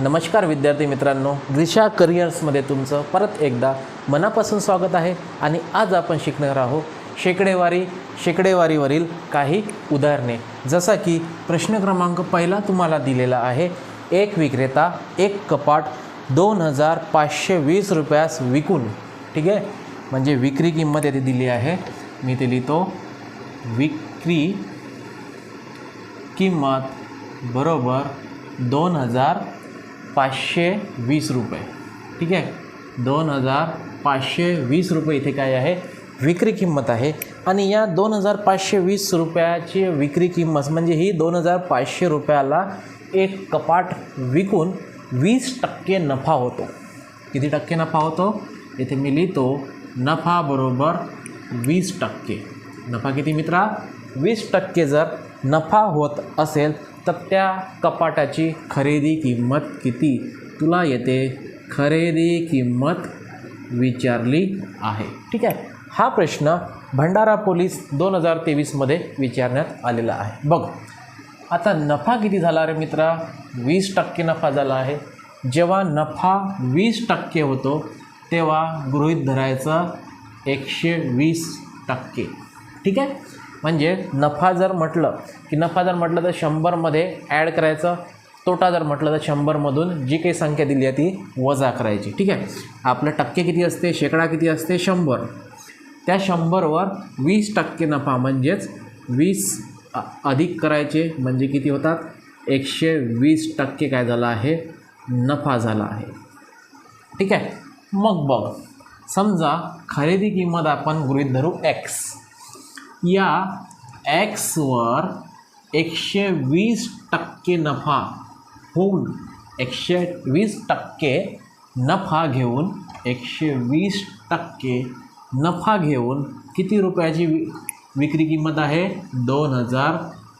नमस्कार विद्यार्थी मित्रांनो दिशा करिअर्समध्ये तुमचं परत एकदा मनापासून स्वागत आहे आणि आज आपण शिकणार आहोत शेकडेवारी शेकडेवारीवरील काही उदाहरणे. जसा की प्रश्न क्रमांक पहिला तुम्हाला दिलेला आहे एक विक्रेता एक कपाट दोन हजार पाचशे वीस रुपयास विकून. ठीक आहे? म्हणजे विक्री किंमत येथे दिली आहे. मी ते लिहितो विक्री किंमत बरोबर दोन हजार पाचशे वीस रुपये. ठीक आहे? दोन हजार पाचशे वीस रुपये इथे काय आहे? विक्री किंमत आहे. आणि या दोन हजार पाचशे वीस रुपयाची विक्री किंमत म्हणजे ही दोन हजार पाचशे रुपयाला एक कपाट विकून वीस टक्के नफा होतो. किती टक्के नफा होतो? इथे मी लिहितो नफा बरोबर वीस टक्के. नफा किती मित्रा? वीस टक्के जर नफा होत असेल तर त्या कपाटाची खरेदी किंमत किती? तुला येते खरेदी किंमत विचारली आहे. ठीक आहे. हा प्रश्न भंडारा पोलीस दोन हजार तेवीसमध्ये विचारण्यात आलेला आहे. बघ आता नफा किती झाला रे मित्रा? वीस टक्के नफा झाला आहे. जेव्हा नफा वीस टक्के होतो तेव्हा गृहीत धरायचं एकशे वीस टक्के. ठीक आहे? म्हणजे नफा जर म्हटलं की नफा जर म्हटलं तर शंभरमध्ये ॲड करायचं तोटा जर म्हटलं तर शंभरमधून जी काही संख्या दिली आहे ती वजा करायची. ठीक आहे? आपलं टक्के किती असते? शेकडा किती असते? शंभर. त्या शंभरवर वीस टक्के नफा म्हणजेच वीस अधिक करायचे म्हणजे किती होतात? एकशे वीस टक्के काय झालं आहे? नफा झाला आहे. ठीक आहे? मग बघ. समजा खरेदी किंमत आपण गृहीत धरू एक्स या एक्सवर एकशे वीस टक्के नफा होऊन एकशे वीस टक्के नफा घेऊन एकशे वीस टक्के नफा घेऊन किती रुपयाची वि विक्री किंमत आहे? दोन हजार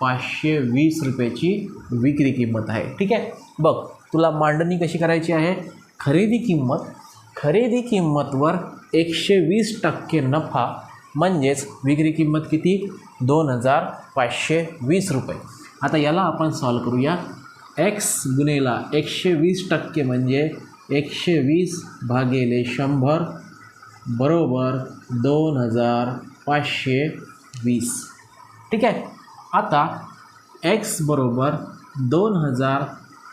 पाचशे वीस रुपयाची विक्री किंमत आहे. ठीक आहे? बघ तुला मांडणी कशी करायची आहे? खरेदी किंमत खरेदी किंमतवर एकशे वीस टक्के नफा म्हणजेच विक्री किंमत किती? दोन हजार पाचशे वीस रुपये. आता याला आपण सॉल्व करूया. एक्स गुन्हेला एकशे वीस टक्के म्हणजे एकशे वीस भागेले शंभर बरोबर दोन हजार पाचशे वीस. ठीक आहे? आता एक्स बरोबर दोन हजार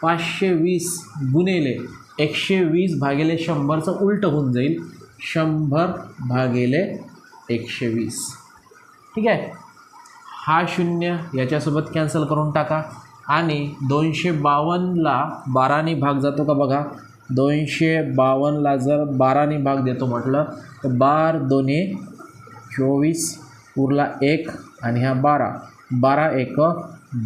पाचशे वीस गुणिले एकशे वीस भागेले शंभरचं उलटं होऊन जाईल. शंभर भागेले एकशे वीस. ठीक आहे? हा शून्य याच्यासोबत कॅन्सल करून टाका. आणि दोनशे बावन्नला बाराने भाग जातो का बघा? दोनशे बावन्नला जर बाराने भाग देतो म्हटलं तर बार दोन्ही चोवीस उरला एक आणि हा बारा. बारा एक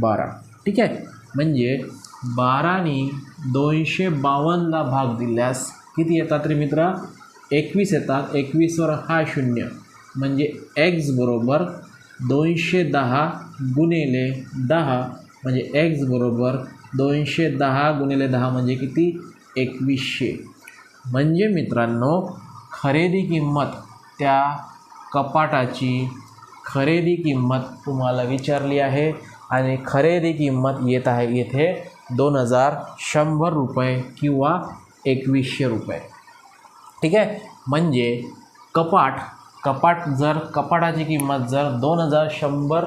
बारा. ठीक आहे? म्हणजे बाराने दोनशे बावन्नला भाग दिल्यास किती येतात रे मित्र? एकवीस येतात. एकवीसवर हा शून्य. म्हणजे एक्स बरोबर दोनशे दहा गुणिले दहा म्हणजे एक्स बरोबर दोनशे दहा गुणिले दहा म्हणजे किती? एकवीसशे. म्हणजे मित्रांनो खरेदी किंमत त्या कपाटाची खरेदी किंमत तुम्हाला विचारली आहे आणि खरेदी किंमत येत आहे येथे दोन हजार शंभर रुपये किंवा एकवीसशे रुपये. ठीक आहे? म्हणजे कपाट कपाट जर कपाटाची किंमत जर दोन हजार शंभर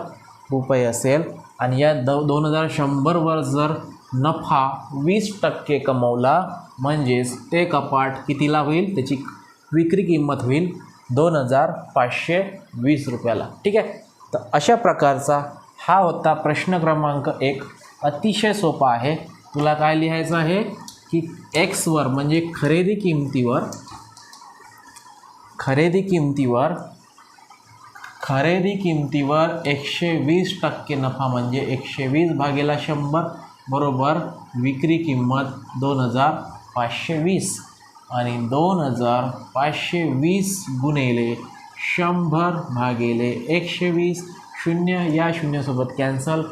रुपये असेल आणि या द दोन हजार शंभरवर जर नफा वीस टक्के कमवला म्हणजेच ते कपाट कितीला होईल? त्याची विक्री किंमत होईल दोन हजार पाचशे वीस रुपयाला. ठीक आहे? तर अशा प्रकारचा हा होता प्रश्न क्रमांक एक. अतिशय सोपा आहे. तुला काय लिहायचं आहे? की एक्सवर म्हणजे खरेदी किंमतीवर खरेदी किंमतीवर खरेदी किंमतीवर एकशे वीस टक्के नफा म्हणजे एकशे वीस भागेला शंभर बरोबर विक्री किंमत दोन हजार पाचशे वीस आणि दोन हजार पाचशे वीस गुणेले शंभर भागेले एकशे वीस शून्य या शून्यासोबत कॅन्सल.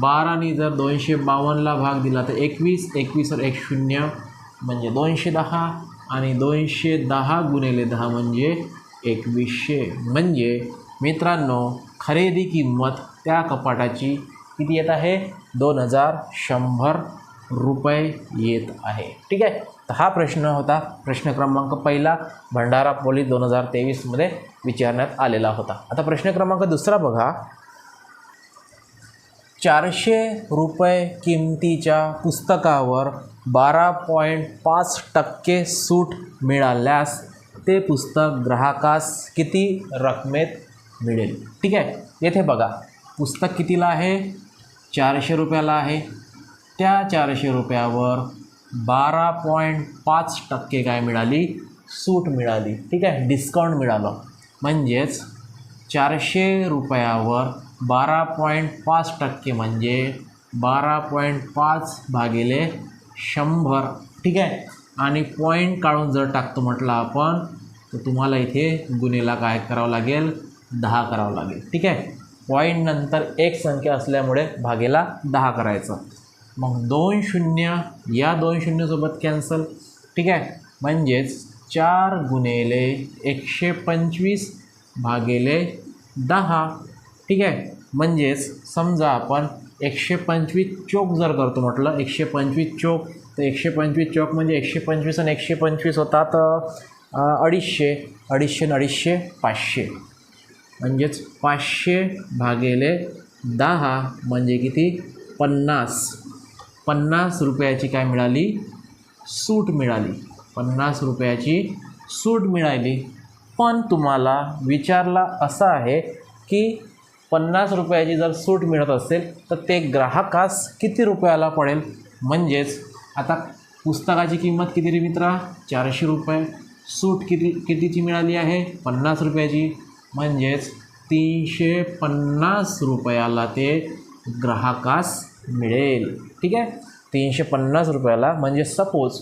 बाराने जर दोनशे बावन्नला भाग दिला तर एकवीस एकवीसवर एक शून्य म्हणजे दोनशे दहा. आणि दोनशे दहा गुणिले दहा म्हणजे एकवीसशे. म्हणजे मित्रांनो खरेदी किंमत त्या कपाटाची किती येत आहे? दोन हजार शंभर रुपये येत आहे. ठीक आहे? तर हा प्रश्न होता. प्रश्न क्रमांक पहिला भंडारा पोलीस दोन हजार तेवीसमध्ये विचारण्यात आलेला होता. आता प्रश्न क्रमांक दुसरा बघा. चारशे रुपये किमतीच्या पुस्तकावर बारा पॉईंट पाच टक्के सूट मिळाल्यास ते पुस्तक ग्राहकास किती रकमेत मिळेल? ठीक आहे येथे बघा. पुस्तक कितीला आहे? चारशे रुपयाला आहे. त्या चारशे रुपयावर बारा पॉईंट पाच टक्के काय मिळाली? सूट मिळाली. ठीक आहे डिस्काउंट मिळालं. म्हणजेच चारशे रुपयावर बारा पॉईंट पाच टक्के म्हणजे बारा पॉईंट पाच भागिले शंभर. ठीक आहे? आणि पॉईंट काढून जर टाकतो म्हटलं आपण तर तुम्हाला इथे गुन्हेला काय करावं लागेल? दहा करावं लागेल. ठीक आहे? पॉईंट नंतर एक संख्या असल्यामुळे भागेला दहा करायचं. मग दोन शून्य या दोन शून्यसोबत कॅन्सल ठीक आहे? म्हणजेच चार गुन्हेले एकशे पंचवीस भागेले दहा. ठीक आहे? म्हणजेच समजा आपण एकशे पंचवीस चोक जर करतो म्हटलं एकशे पंचवीस चोक तर एकशे पंचवीस चोक म्हणजे एकशे पंचवीस आणि एकशे पंचवीस होतात अडीचशे. अडीचशे आणि अडीचशे पाचशे. म्हणजेच पाचशे भागेले दहा म्हणजे किती? पन्नास. पन्नास रुपयाची काय मिळाली? सूट मिळाली. पन्नास रुपयाची सूट मिळाली. पण तुम्हाला विचारला असा आहे की पन्नास रुपयाची जर सूट मिळत असेल तर ते ग्राहकास किती रुपयाला पडेल? म्हणजेच आता पुस्तकाची किंमत किती रे मित्रा? चारशे रुपये. सूट किती कितीची मिळाली आहे? पन्नास रुपयाची. म्हणजेच तीनशे पन्नास रुपयाला ते ग्राहकास मिळेल. ठीक आहे? तीनशे पन्नास रुपयाला म्हणजे सपोज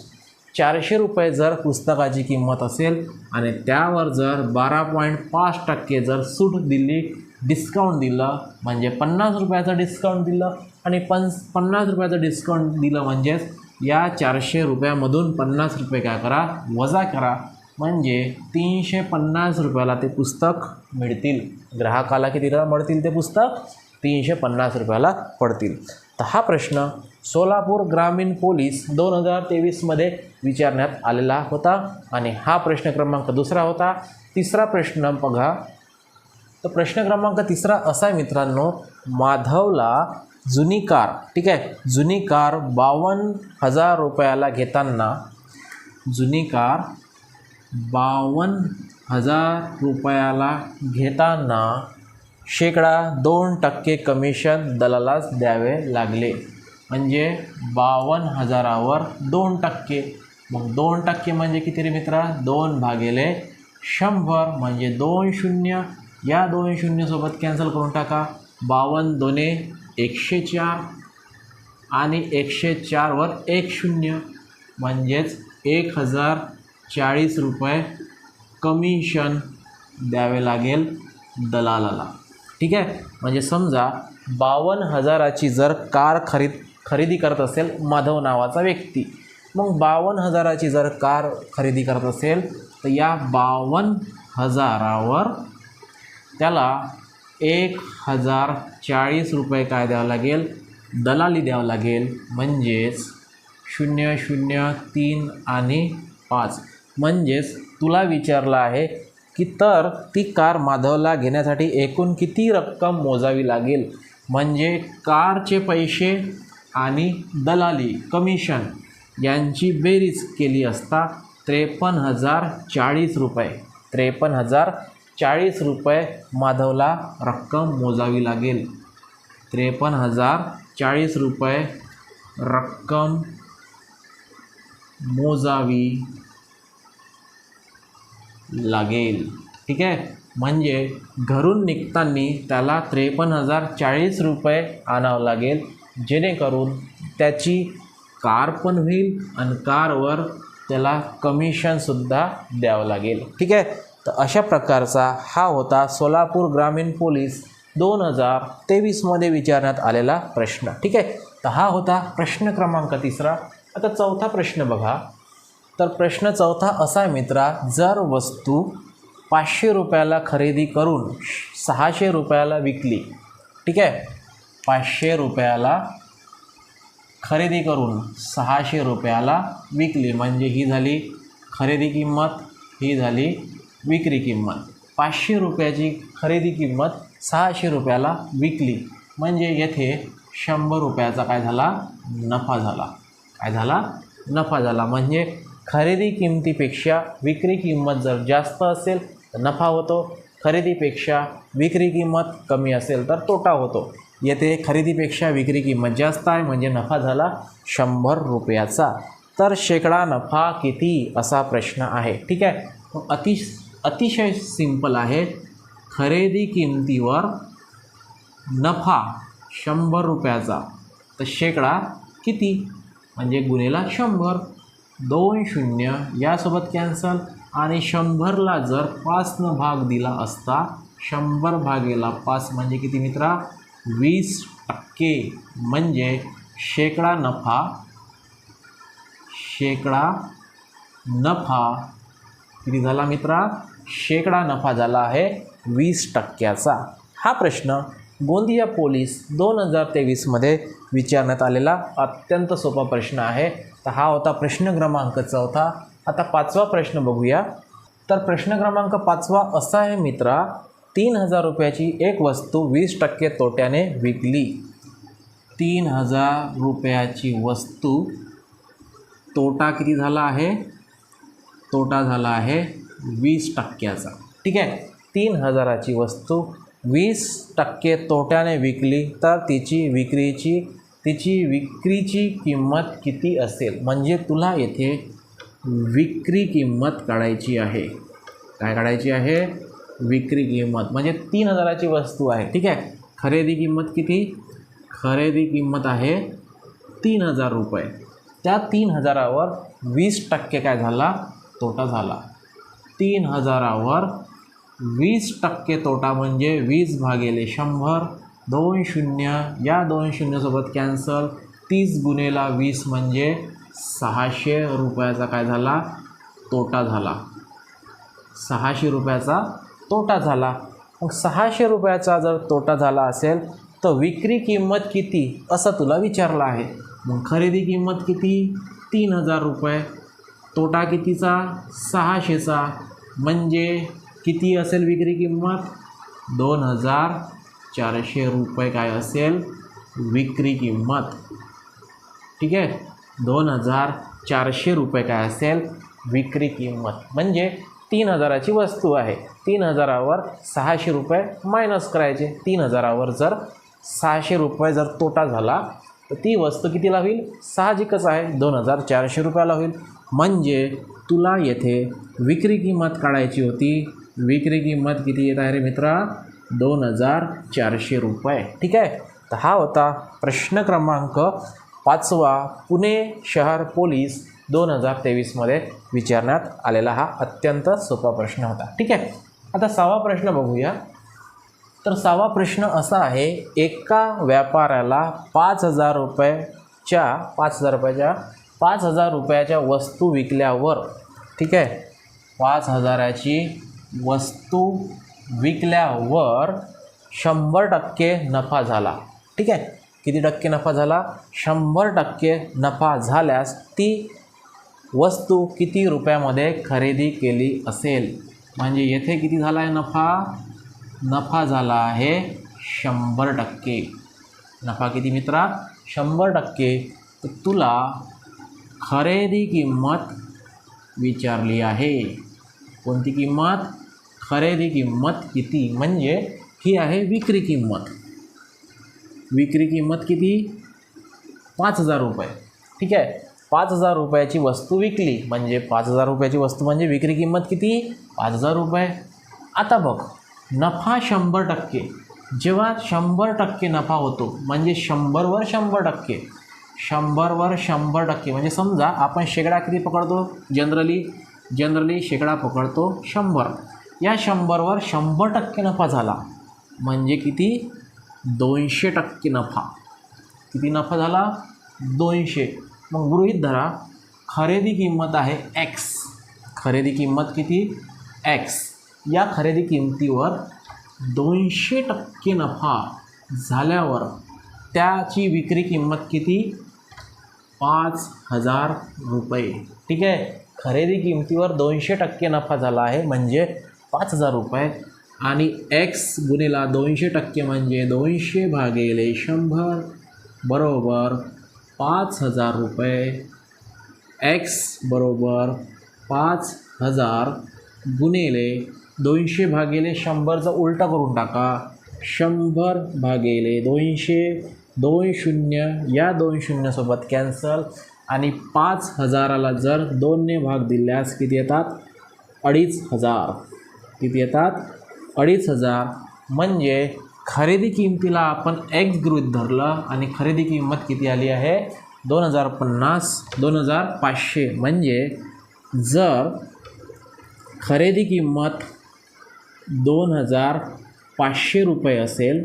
चारशे रुपये जर पुस्तकाची किंमत असेल आणि त्यावर जर बारा पॉईंट पाच टक्के जर सूट दिली डिस्काउंट दिलं म्हणजे पन्नास रुपयाचं डिस्काउंट दिलं आणि पन पन्नास रुपयाचं डिस्काउंट दिलं म्हणजेच या चारशे रुपयामधून पन्नास रुपये काय करा वजा करा. म्हणजे तीनशे पन्नास रुपयाला ते पुस्तक मिळतील. ग्राहकाला कितीला मिळतील ते पुस्तक? तीनशे पन्नास रुपयाला पडतील. तर हा प्रश्न सोलापूर ग्रामीण पोलीस दोन हजार तेवीसमध्ये विचारण्यात आलेला होता. आणि हा प्रश्न क्रमांक दुसरा होता. तिसरा प्रश्न बघा. तर प्रश्न क्रमांक तिसरा असा आहे मित्रांनो माधवला जुनी कार ठीक आहे जुनी कार बावन्न हजार रुपयाला घेताना जुनी कार बावन्न हजार रुपयाला घेताना शेकडा दोन टक्के कमिशन दलालास द्यावे लागले. म्हणजे बावन्न हजारावर दोन टक्के. मग दोन टक्के म्हणजे किती रे मित्रा? दोन भागेले शंभर म्हणजे दोन शून्य या दोन शून्यसोबत कॅन्सल करून टाका. बावन्न दोने एकशे चार आणि एकशे चारवर एक शून्य. म्हणजेच एक हजार चाळीस रुपये कमिशन द्यावे लागेल दलालाला. ठीक आहे? म्हणजे समजा बावन्न हजाराची जर कार खरीद खरेदी करत असेल माधव नावाचा व्यक्ती. मग बावन्न हजाराची जर कार खरेदी करत असेल तर या बावन्न हजारावर त्याला एक हजार चाळीस रुपये काय द्यावं लागेल? दलाली द्यावं लागेल म्हणजेच शून्य शून्य तीन आणि पाच. म्हणजेच तुला विचारलं आहे की तर ती कार माधवला घेण्यासाठी एकूण किती रक्कम मोजावी लागेल? म्हणजे कारचे पैसे आणि दलाली कमिशन यांची बेरीज केली असता त्रेपन्न हजार चाळीस रुपये. त्रेपन्न हजार चाळीस रुपये माधवला रक्कम मोजावी लागेल. त्रेपन्न हजार चाळीस रुपये रक्कम मोजावी लागेल. ठीक आहे? म्हणजे घरून निघताना त्याला त्रेपन्न हजार चाळीस रुपये आणावं लागेल. जेणेकरून त्याची कार पण होईल आणि कारवर त्याला कमिशनसुद्धा द्यावं लागेल. ठीक आहे? तर अशा प्रकारचा हा होता सोलापूर ग्रामीण पोलीस दोन हजार तेवीसमध्ये विचारण्यात आलेला प्रश्न. ठीक आहे? तर हा होता प्रश्न क्रमांक तिसरा. आता चौथा प्रश्न बघा. तर प्रश्न चौथा असा आहे मित्रा जर वस्तू पाचशे रुपयाला खरेदी करून सहाशे रुपयाला विकली ठीक आहे? पाचशे रुपयाला खरेदी करून सहाशे रुपयाला विकली म्हणजे ही झाली खरेदी किंमत ही झाली विक्री किंमत. पाचशे रुपयाची खरेदी किंमत सहाशे रुपयाला विकली. म्हणजे येथे शंभर रुपयाचा काय झाला? नफा झाला. काय झाला? नफा झाला. म्हणजे खरेदी किमतीपेक्षा विक्री किंमत जर जास्त असेल तर नफा होतो. खरेदीपेक्षा विक्री किंमत कमी असेल तर तोटा होतो. येथे खरेदीपेक्षा विक्री किंमत जास्त आहे म्हणजे नफा झाला शंभर रुपयाचा. तर शेकडा नफा किती? असा प्रश्न आहे. ठीक आहे? अतिश अति अतिशय सिंपल आहेत खरेदी किमतीवर नफा शंभर रुपयाचा. तर शेकडा किती? म्हणजे गुन्हेला शंभर. दोन शून्य यासोबत कॅन्सल आणि शंभरला जर पाचनं भाग दिला असता शंभर भागेला पाच म्हणजे किती मित्रा? वीस टक्के. म्हणजे शेकडा नफा शेकडा नफा. किती झाला मित्रा? शेकडा नफा झाला आहे. वीस टक्क्याचा. हा प्रश्न गोंदिया पोलीस दोन हजार तेवीसमध्ये विचारण्यात आलेला अत्यंत सोपा प्रश्न आहे. तर हा होता प्रश्न क्रमांक चौथा. आता पाचवा प्रश्न बघूया. तर प्रश्न क्रमांक पाचवा असा आहे मित्रा. तीन हजार रुपयाची एक वस्तू वीस टक्के तोट्याने विकली. तीन हजार रुपयाची वस्तू. तोटा किती झाला आहे? तोटा झाला आहे वीस टक्क्याचा. ठीक आहे? तीन हजाराची वस्तू वीस टक्के तोट्याने विकली तर तिची विक्रीची तिची विक्रीची किंमत किती असेल? म्हणजे तुला येथे विक्री किंमत काढायची आहे. काय काढायची आहे? विक्री किंमत. म्हणजे तीन हजाराची वस्तू आहे. ठीक आहे? खरेदी किंमत किती? खरेदी किंमत आहे तीन हजार रुपये. त्या तीन हजारावर वीस टक्के काय झाला? तोटा झाला. तीन हजारावर वीस टक्के तोटा म्हणजे वीस भागेले शंभर दोन शून्य या दोन शून्यसोबत कॅन्सल तीस गुन्हेला वीस म्हणजे सहाशे रुपयाचा काय झाला? तोटा झाला. सहाशे रुपयाचा तोटा झाला. मग सहाशे रुपयाचा जर तोटा झाला असेल तर विक्री किंमत किती? असं तुला विचारलं आहे. मग खरेदी किंमत किती? तीन हजार रुपये. तोटा कितीचा? सहाशेचा. म्हणजे किती असेल विक्री किंमत? दोन हजार चारशे रुपये काय असेल विक्री किंमत. ठीक आहे? दोन हजार चारशे रुपये काय असेल विक्री किंमत. म्हणजे तीन हजाराची वस्तू आहे. तीन हजारावर सहाशे रुपये मायनस करायचे. तीन हजारावर जर सहाशे रुपये जर तोटा झाला तर ती वस्तू कितीला होईल? साहजिकच आहे. दोन हजार चारशे रुपयाला होईल. म्हणजे तुला येथे विक्री किंमत काढायची होती. विक्री किंमत किती येत आहे रे मित्रा? दोन हजार चारशे रुपये. ठीक आहे? तर हा होता प्रश्न क्रमांक पाचवा. पुणे शहर पोलीस दोन हजार तेवीसमध्ये विचारण्यात आलेला हा अत्यंत सोपा प्रश्न होता. ठीक आहे? आता सहावा प्रश्न बघूया. तर सहावा प्रश्न असा आहे एका व्यापाऱ्याला पाच हजार रुपयाच्या पाच हजार रुपयाच्या पाच हजार रुपयाच्या वस्तू विकल्यावर ठीक आहे पाच हजाराची वस्तू विकल्यावर शंभर टक्के नफा झाला. ठीक आहे? किती टक्के नफा झाला? शंभर टक्के नफा झाल्यास ती वस्तू किती रुपयामध्ये खरेदी केली असेल? म्हणजे येथे किती झाला आहे नफा? नफा झाला आहे शंभर टक्के. नफा किती मित्रा? शंभर टक्के. तर तुला खरेदी किंमत विचारली आहे. कोणती किंमत? खरेदी किंमत किती? म्हणजे ही आहे विक्री किंमत. विक्री किंमत किती? पाच हजार रुपये. ठीक आहे? पाच हजार रुपयाची वस्तू विकली म्हणजे पाच हजार रुपयाची वस्तू म्हणजे विक्री किंमत किती? पाच हजार रुपये. आता बघ नफा शंभर टक्के. जेव्हा शंभर टक्के नफा होतो म्हणजे शंभरवर शंभर टक्के. शंभरवर शंभर टक्के. म्हणजे समजा आपण शेकडा किती पकडतो? जनरली जनरली शेकडा पकडतो शंभर. या शंभरवर शंभर टक्के नफा झाला. म्हणजे किती? दोनशे टक्के नफा. किती नफा झाला? दोनशे. मग गृहित धरा. खरेदी किंमत आहे एक्स खरेदी किंमत किती? एक्स या खरेदी किंमतीवर दोनशे टक्के नफा झाल्यावर त्याची विक्री किंमत किती? पाच हजार रुपये. ठीक आहे? खरेदी किमतीवर दोनशे टक्के नफा झाला आहे म्हणजे पाच हजार रुपये. आणि एक्स गुणिला दोनशे टक्के म्हणजे दोनशे भागिले शंभर बरोबर पाच हजार रुपये. एक्स बरोबर पाच हजार गुणिले दोनशे भागिले शंभरचा उलटा करून टाका. शंभर भागिले दोनशे दोन शून्य या दोन शून्यसोबत कॅन्सल आणि पाच हजाराला जर दोनने भाग दिल्यास किती येतात? अडीच हजार. किती येतात? अडीच हजार. म्हणजे खरेदी किमतीला आपण एक्स गृहित धरलं आणि खरेदी किंमत किती आली आहे? दोन हजार पन्नास दोन हजार पाचशे. म्हणजे जर खरेदी किंमत दोन हजार पाचशे रुपये असेल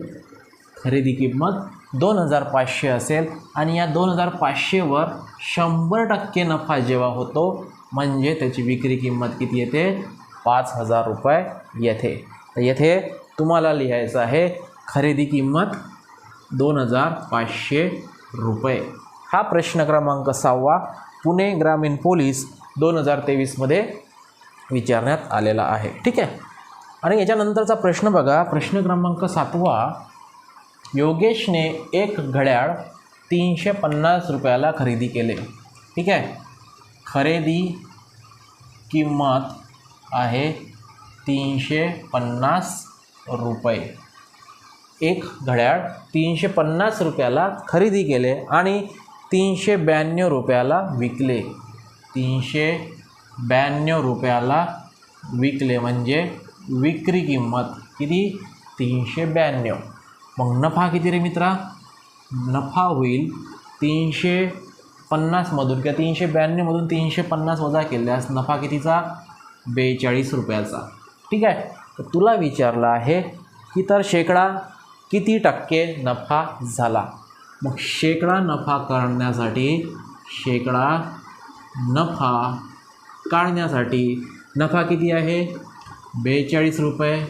खरेदी किंमत दोन हजार पाचशे असेल. आणि या दोन हजार पाचशेवर शंभर टक्के नफा जेव्हा होतो म्हणजे त्याची विक्री किंमत किती येते? पाच हजार रुपये येथे तर येथे तुम्हाला लिहायचं आहे खरेदी किंमत दोन हजार पाचशे रुपये. हा प्रश्न क्रमांक सहावा पुणे ग्रामीण पोलीस दोन हजार तेवीसमध्ये विचारण्यात आलेला आहे. ठीक आहे? आणि याच्यानंतरचा प्रश्न बघा. प्रश्न क्रमांक सातवा योगेशने एक घड्याळ तीनशे पन्नास रुपयाला खरेदी केले. ठीक आहे? खरेदी किंमत आहे तीनशे पन्नास रुपये. एक घड्याळ तीनशे पन्नास रुपयाला खरेदी केले आणि तीनशे ब्याण्णव रुपयाला विकले. तीनशे ब्याण्णव रुपयाला विकले म्हणजे विक्री किंमत किती? तीनशे ब्याण्णव मग नफा किती रे मित्रा? नफा होईल तीनशे पन्नासमधून किंवा तीनशे ब्याण्णवमधून तीनशे पन्नास वजा केल्यास नफा कितीचा? बेचाळीस रुपयाचा. ठीक आहे? तर तुला विचारलं आहे की तर शेकडा किती टक्के नफा झाला? मग शेकडा नफा करण्यासाठी शेकडा नफा काढण्यासाठी नफा किती आहे? बेचाळीस रुपये.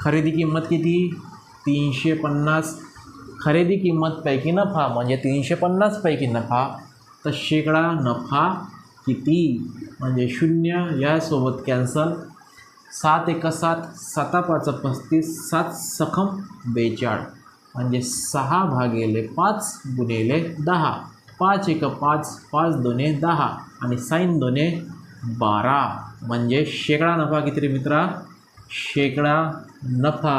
खरेदी किंमत किती? तीनशे पन्नास खरेदी किंमतपैकी नफा म्हणजे तीनशे पन्नासपैकी नफा तर शेकडा नफा किती? म्हणजे शून्य यासोबत कॅन्सल सात एक सात साता पाच पस्तीस सात सखम बेचाळ. म्हणजे सहा भागेले पाच गुणेले दहा. पाच एक पाच पाच दोने दहा. आणि साईन दोने बारा. म्हणजे शेकडा नफा किती रे मित्रा? शेकडा नफा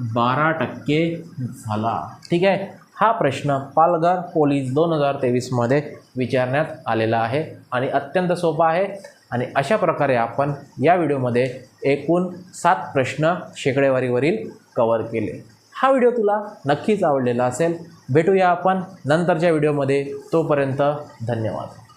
बारा टक्के झाला. ठीक आहे? हा प्रश्न पालघर पोलीस दोन हजार तेवीसमध्ये विचारण्यात आलेला आहे आणि अत्यंत सोपा आहे. आणि अशा प्रकारे आपण या व्हिडिओमध्ये एकूण सात प्रश्न शेकडेवारीवरील कवर केले. हा व्हिडिओ तुला नक्कीच आवडलेला असेल. भेटूया आपण नंतरच्या व्हिडिओमध्ये. तोपर्यंत धन्यवाद.